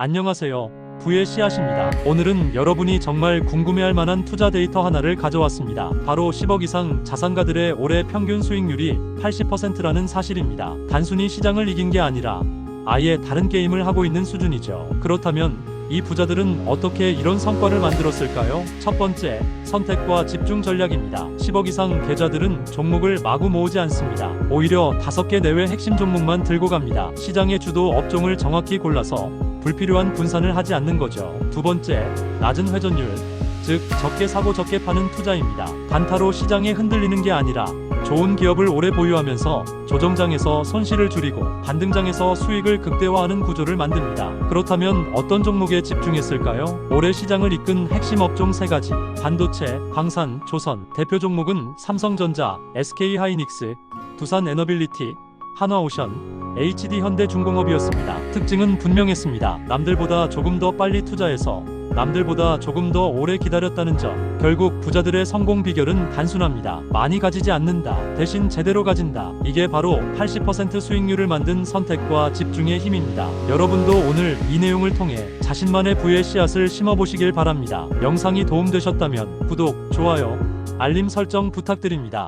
안녕하세요. 부의 씨앗입니다. 오늘은 여러분이 정말 궁금해할 만한 투자 데이터 하나를 가져왔습니다. 바로 10억 이상 자산가들의 올해 평균 수익률이 80%라는 사실입니다. 단순히 시장을 이긴 게 아니라 아예 다른 게임을 하고 있는 수준이죠. 그렇다면 이 부자들은 어떻게 이런 성과를 만들었을까요? 첫 번째, 선택과 집중 전략입니다. 10억 이상 계좌들은 종목을 마구 모으지 않습니다. 오히려 5개 내외 핵심 종목만 들고 갑니다. 시장의 주도 업종을 정확히 골라서 불필요한 분산을 하지 않는 거죠. 두 번째, 낮은 회전율, 즉 적게 사고 적게 파는 투자입니다. 단타로 시장에 흔들리는 게 아니라 좋은 기업을 오래 보유하면서 조정장에서 손실을 줄이고 반등장에서 수익을 극대화하는 구조를 만듭니다. 그렇다면 어떤 종목에 집중했을까요? 올해 시장을 이끈 핵심 업종 세 가지: 반도체, 광산, 조선. 대표 종목은 삼성전자, SK하이닉스, 두산에너빌리티, 한화오션, HD 현대중공업이었습니다. 특징은 분명했습니다. 남들보다 조금 더 빨리 투자해서 남들보다 조금 더 오래 기다렸다는 점. 결국 부자들의 성공 비결은 단순합니다. 많이 가지지 않는다. 대신 제대로 가진다. 이게 바로 80% 수익률을 만든 선택과 집중의 힘입니다. 여러분도 오늘 이 내용을 통해 자신만의 부의 씨앗을 심어보시길 바랍니다. 영상이 도움되셨다면 구독, 좋아요, 알림 설정 부탁드립니다.